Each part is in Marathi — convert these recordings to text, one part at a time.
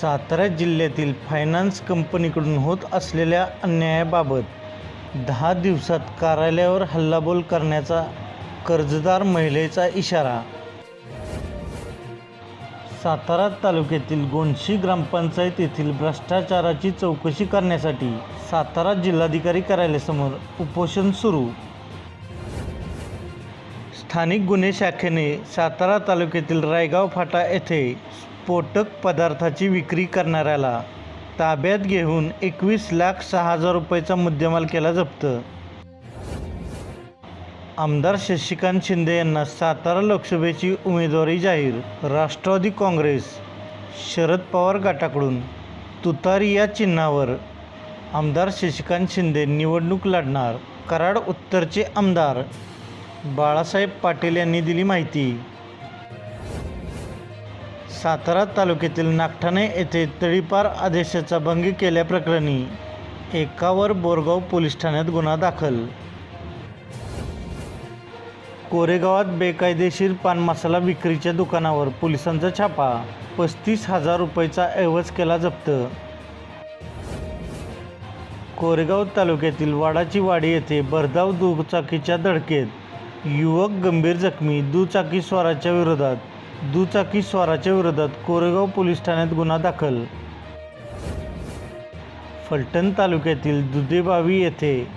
सातारा जिल्ह्यातील फायनान्स कंपनीकडून होत असलेल्या अन्यायाबाबत दहा दिवसात कार्यालयावर हल्लाबोल करण्याचा कर्जदार महिलेचा इशारा. सातारा तालुक्यातील गोंडशी ग्रामपंचायत येथील भ्रष्टाचाराची चौकशी करण्यासाठी सातारा जिल्हाधिकारी कार्यालयासमोर उपोषण सुरू. स्थानिक गुन्हे शाखेने सातारा तालुक्यातील रायगाव फाटा येथे स्फोटक पदार्थाची विक्री करणाऱ्याला ताब्यात घेऊन एकवीस लाख सहा हजार रुपयाचा मुद्देमाल केला जप्त. आमदार शशिकांत शिंदे यांना सातारा लोकसभेची उमेदवारी जाहीर राष्ट्रवादी काँग्रेस शरद पवार गटाकडून तुतारी या चिन्हावर आमदार शशिकांत शिंदे निवडणूक लढणार कराड उत्तरचे आमदार बाळासाहेब पाटील यांनी दिली माहिती. सातारा तालुक्यातील नागठाणे येथे तळीपार आदेशाचा भंग केल्याप्रकरणी एकावर बोरगाव पोलीस ठाण्यात गुन्हा दाखल. कोरेगावात बेकायदेशीर पान मसाला विक्रीच्या दुकानावर पोलिसांचा छापा पस्तीस हजार रुपयेचा ऐवज केला जप्त. कोरेगाव तालुक्यातील वाडाची वाडी येथे भरधाव दुचाकीच्या धडकेत युवक गंभीर जखमी दुचाकी स्वाराच्या विरोधात दुचाकी स्वाराच्या विरोधात कोरेगाव पोलीस ठाण्यात गुन्हा दाखल. फलटण तालुक्यातील दुधेबावी येथे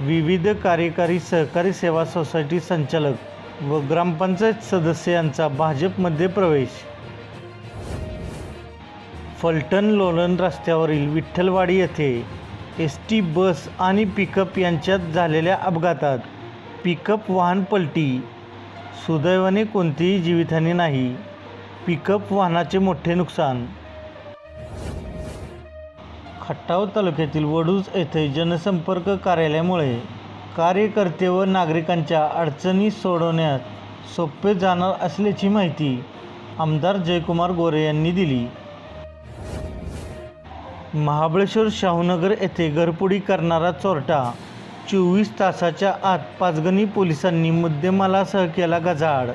विविध कार्यकारी सहकारी सेवा सोसायटी संचालक व ग्रामपंचायत सदस्य यांचा भाजपमध्ये प्रवेश. फलटण लोणंद रस्त्यावरील विठ्ठलवाडी येथे एस टी बस आणि पिकअप यांच्यात झालेल्या अपघातात पिकअप वाहन पलटी. सुदैवाने कोणतीही जीवितहानी नाही. पिकअप वाहनाचे मोठे नुकसान. खटाव तालुक्यातील वडूज येथे जनसंपर्क कार्यालयामुळे कार्यकर्ते व नागरिकांच्या अडचणी सोडवण्यात सोपे जाणार असल्याची माहिती आमदार जयकुमार गोरे यांनी दिली. महाबळेश्वर शाहूनगर येथे घरपुडी करणारा चोरटा चोवीस तासाच्या आत पाचगणी पोलिसांनी मुद्देमालासह केला गजाआड.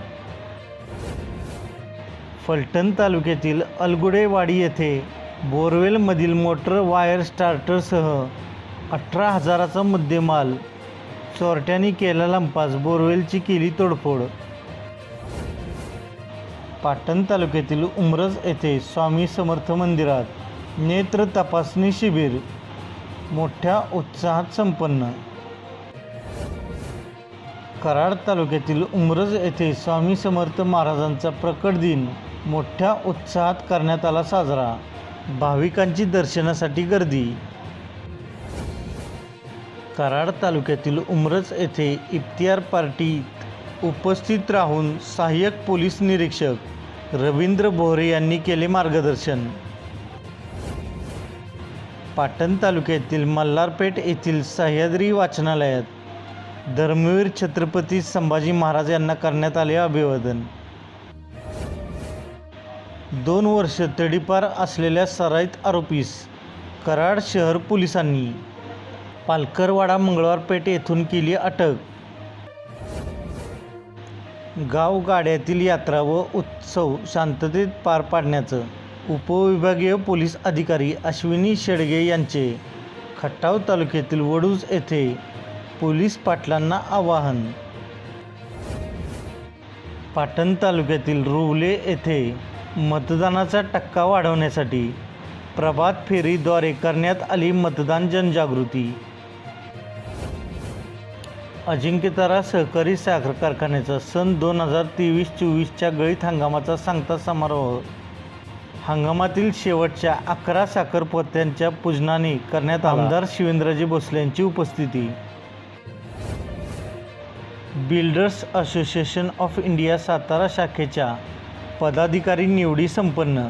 फलटण तालुक्यातील अलगुडेवाडी येथे बोरवेलमधील मोटर वायर स्टार्टरसह अठरा हजाराचा मुद्देमाल चोरट्यांनी केला लंपास बोरवेलची केली तोडफोड. पाटण तालुक्यातील उमरज येथे स्वामी समर्थ मंदिरात नेत्र तपासणी शिबिर मोठ्या उत्साहात संपन्न. कराड तालुक्यातील उमरज येथे स्वामी समर्थ महाराजांचा प्रकट दिन मोठ्या उत्साहात करण्यात आला साजरा. भाविकांची दर्शनासाठी गर्दी. कराड तालुक्यातील उमरज येथे इफ्तियार पार्टीत उपस्थित राहून सहाय्यक पोलीस निरीक्षक रवींद्र बोहरे यांनी केले मार्गदर्शन. पाटण तालुक्यातील मल्हारपेठ येथील सह्याद्री वाचनालयात धर्मवीर छत्रपती संभाजी महाराज यांना करण्यात आले अभिवादन. दोन वर्ष तडीपार असलेल्या सराईत आरोपीस कराड शहर पोलिसांनी पालकरवाडा मंगळवारपेठ येथून केली अटक. गावगाड्यातील यात्रा व उत्सव शांततेत पार पाडण्याचं उपविभागीय पोलीस अधिकारी अश्विनी शेडगे यांचे खटाव तालुक्यातील वडूज येथे पोलीस पाटलांना आवाहन. पाटण तालुक्यातील रुवले येथे मतदानाचा टक्का वाढवण्यासाठी प्रभात फेरीद्वारे करण्यात आली मतदान जनजागृती. अजिंक्यतारा सहकारी साखर कारखान्याचा सन दोन हजार तेवीस चोवीसच्या गळीत हंगामाचा सांगता समारोह. हंगामातील शेवटच्या अकरा साखर पोत्यांच्या पूजनाने करण्यात. आमदार शिवेंद्रजी भोसले यांची उपस्थिती. Builders association of India Satara शाखेच्या पदाधिकारी निवडी संपन्न.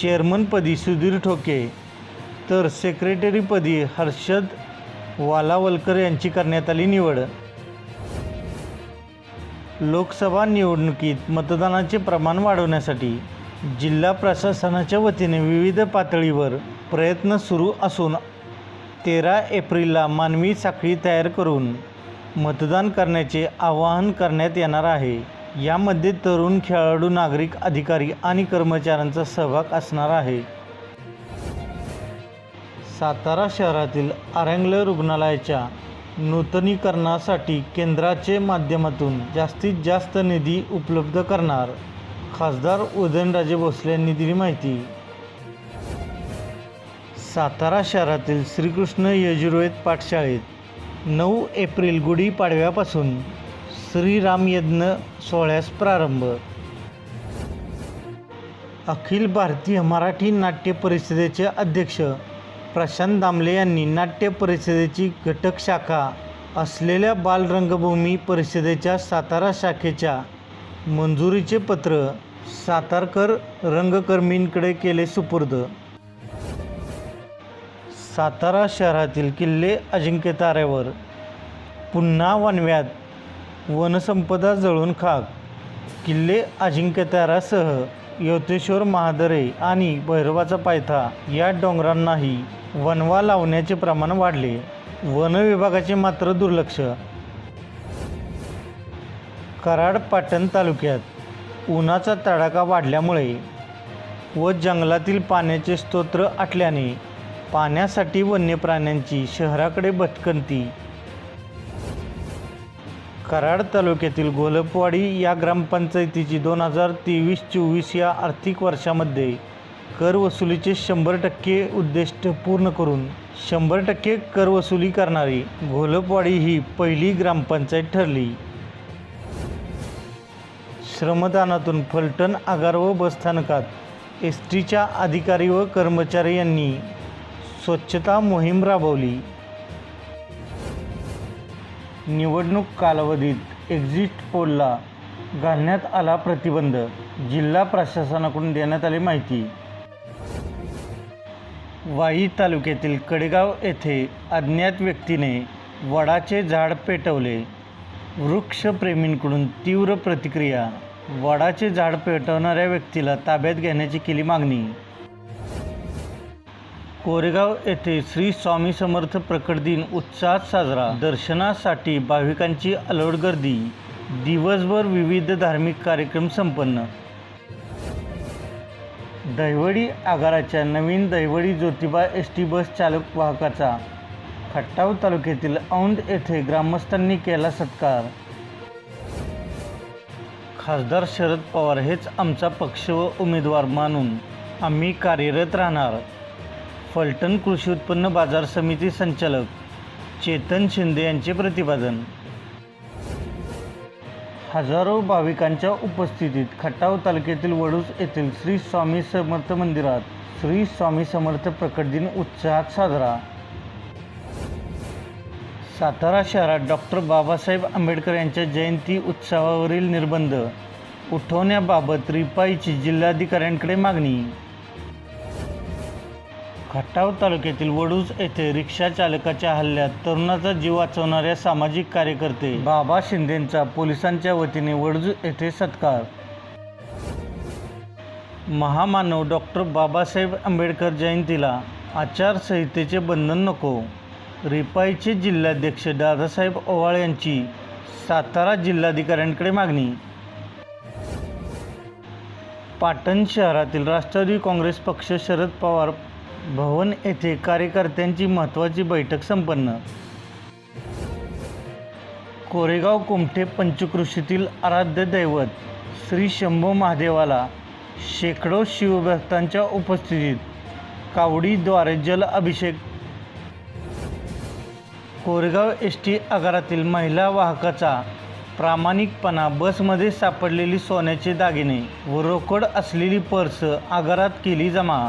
चेअरमनपदी सुधीर ठोके तर सेक्रेटरीपदी हर्षद वालावलकर यांची करण्यात आली निवड. लोकसभा निवडणुकीत मतदानाचे प्रमाण वाढवण्यासाठी जिल्हा प्रशासनाच्या वतीने विविध पातळीवर प्रयत्न सुरू असून तेरा एप्रिलला मानवी साखळी तयार करून मतदान करण्याचे आवाहन करण्यात येणार आहे. यामध्ये तरुण खेळाडू नागरिक अधिकारी आणि कर्मचाऱ्यांचा सहभाग असणार आहे. सातारा शहरातील आरंगले रुग्णालयाच्या नूतनीकरणासाठी केंद्राचे माध्यमातून जास्तीत जास्त निधी उपलब्ध करणार खासदार उदयनराजे भोसले यांनी दिली माहिती. सातारा शहरातील श्रीकृष्ण यजुर्वेद पाठशाळेत नऊ एप्रिल गुढीपाडव्यापासून श्रीराम यज्ञ सोहळ्यास प्रारंभ. अखिल भारतीय मराठी नाट्य परिषदेचे अध्यक्ष प्रशांत दामले यांनी नाट्य परिषदेची घटक शाखा असलेल्या बालरंगभूमी परिषदेच्या सातारा शाखेच्या मंजुरीचे पत्र सातारकर रंगकर्मींकडे केले सुपूर्द. सातारा शहरातील किल्ले अजिंक्यताऱ्यावर पुन्हा वनव्यात वनसंपदा जळून खाक. किल्ले अजिंक्यताऱ्यासह यवतेश्वर महादरे आणि भैरवाचा पायथा या डोंगरांनाही वनवा लावण्याचे प्रमाण वाढले. वन विभागाचे मात्र दुर्लक्ष. कराड पाटण तालुक्यात उन्हाचा तडाखा वाढल्यामुळे व जंगलातील पाण्याचे स्तोत्र आटल्याने पाण्यासाठी वन्य प्राण्यांची शहराकडे भटकंती. कराड तालुक्यातील गोलपवाडी या ग्रामपंचायतीची दोन हजार तेवीस चोवीस या आर्थिक वर्षामध्ये कर वसुलीचे शंभर टक्के उद्दिष्ट पूर्ण करून शंभर टक्के कर वसुली करणारी घोलपवाडी ही पहिली ग्रामपंचायत ठरली. श्रमदानातून फलटण आगार व बसस्थानकात एस टीच्या अधिकारी व कर्मचारी यांनी स्वच्छता मोहीम राबवली. निवडणूक कालावधीत एक्झिट पोलला घालण्यात आला प्रतिबंध. जिल्हा प्रशासनाकडून देण्यात आली माहिती. वाई तालुक्यातील कडेगाव येथे अज्ञात व्यक्तीने वडाचे झाड पेटवले. वृक्षप्रेमींकडून तीव्र प्रतिक्रिया. वडाचे झाड पेटवणाऱ्या व्यक्तीला ताब्यात घेण्याची केली मागणी. कोरेगाव येथे श्री स्वामी समर्थ प्रकट दिन उत्साहात साजरा. दर्शनासाठी भाविकांची अलोट गर्दी. दिवसभर विविध धार्मिक कार्यक्रम संपन्न. दहिवडी आगाराच्या नवीन Dahiwadi Jyotiba S T bus चालक वाहकाचा. खट्टाव तालुक्यातील औंध येथे ग्रामस्थांनी केला सत्कार. खासदार शरद पवार हेच आमचा पक्ष व उमेदवार मानून आम्ही कार्यरत राहणार. फलटण कृषी उत्पन्न बाजार समिती संचालक चेतन शिंदे यांचे प्रतिपादन. हजारो भाविकांच्या उपस्थितीत खटाव तालुक्यातील वडूज येथील श्री स्वामी समर्थ मंदिरात श्री स्वामी समर्थ प्रकट दिन उत्साहात साजरा. सातारा शहरात डॉक्टर बाबासाहेब आंबेडकर यांच्या जयंती उत्सवावरील निर्बंध. उठवण्याबाबत रिपाईची जिल्हाधिकाऱ्यांकडे मागणी. खटाव तालुक्यातील वडूज येथे रिक्षा चालकाच्या हल्ल्यात तरुणाचा जीव वाचवणाऱ्या सामाजिक कार्यकर्ते बाबा शिंदेंचा पोलिसांच्या वतीने वडूज येथे सत्कार. महामानव डॉक्टर बाबासाहेब आंबेडकर जयंतीला आचारसंहितेचे बंधन नको. रिपाईचे जिल्हाध्यक्ष दादासाहेब ओवाळ यांची सातारा जिल्हाधिकाऱ्यांकडे मागणी. पाटण शहरातील राष्ट्रवादी काँग्रेस पक्ष शरद पवार भवन येथे कार्यकर्त्यांची महत्त्वाची बैठक संपन्न. कोरेगाव कुमठे पंचकृषीतील आराध्य दैवत श्री शंभू महादेवाला शेकडो शिवभक्तांच्या उपस्थितीत कावडीद्वारे जल अभिषेक. कोरेगाव एस टी आगारातील महिला वाहकाचा प्रामाणिकपणा बसमध्ये सापडलेली सोन्याचे दागिने व रोकड असलेली पर्स आगारात केली जमा.